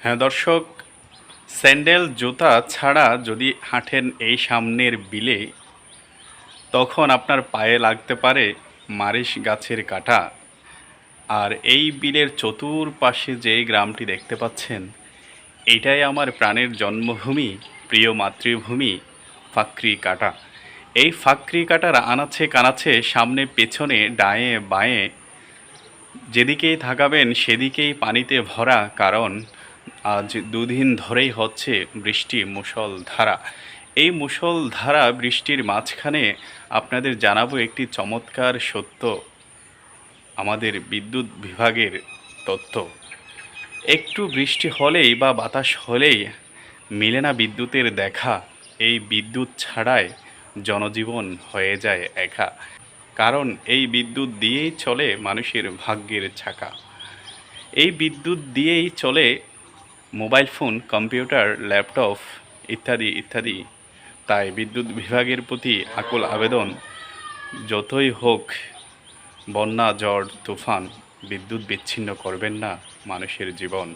হ্যাঁ দর্শক, স্যান্ডেল, জুতা ছাড়া যদি হাঁটেন এই সামনের বিলে, তখন আপনার পায়ে লাগতে পারে মারিশ গাছের কাঁটা। আর এই বিলের চতুর্পাশে যে গ্রামটি দেখতে পাচ্ছেন, এটাই আমার প্রাণের জন্মভূমি, প্রিয় মাতৃভূমি, ফাকরি কাটা। এই ফাকরি কাটার আনাচ্ছে কানাচ্ছে সামনে পেছনে ডায়ে বাঁয়ে, যেদিকেই থাকাবেন সেদিকেই পানিতে ভরা কারণ আজ দুদিন ধরেই হচ্ছে বৃষ্টি মুষলধারা এই মুষলধারা বৃষ্টির মাঝখানে আপনাদের জানাব একটি চমৎকার সত্য, আমাদের বিদ্যুৎ বিভাগের তথ্য। একটু বৃষ্টি হলেই বা বাতাস হলেই মিলে না বিদ্যুতের দেখা, এই বিদ্যুৎ ছাড়াই জনজীবন হয়ে যায় একা। কারণ এই বিদ্যুৎ দিয়েই চলে মানুষের ভাগ্যের ছাকা। এই বিদ্যুৎ দিয়েই চলে মোবাইল ফোন, কম্পিউটার, ল্যাপটপ ইত্যাদি ইত্যাদি। তাই বিদ্যুৎ বিভাগের প্রতি আকুল আবেদন। যতই হোক, বন্যা, ঝড়, তুফান বিদ্যুৎ বিচ্ছিন্ন করবেন না মানুষের জীবন।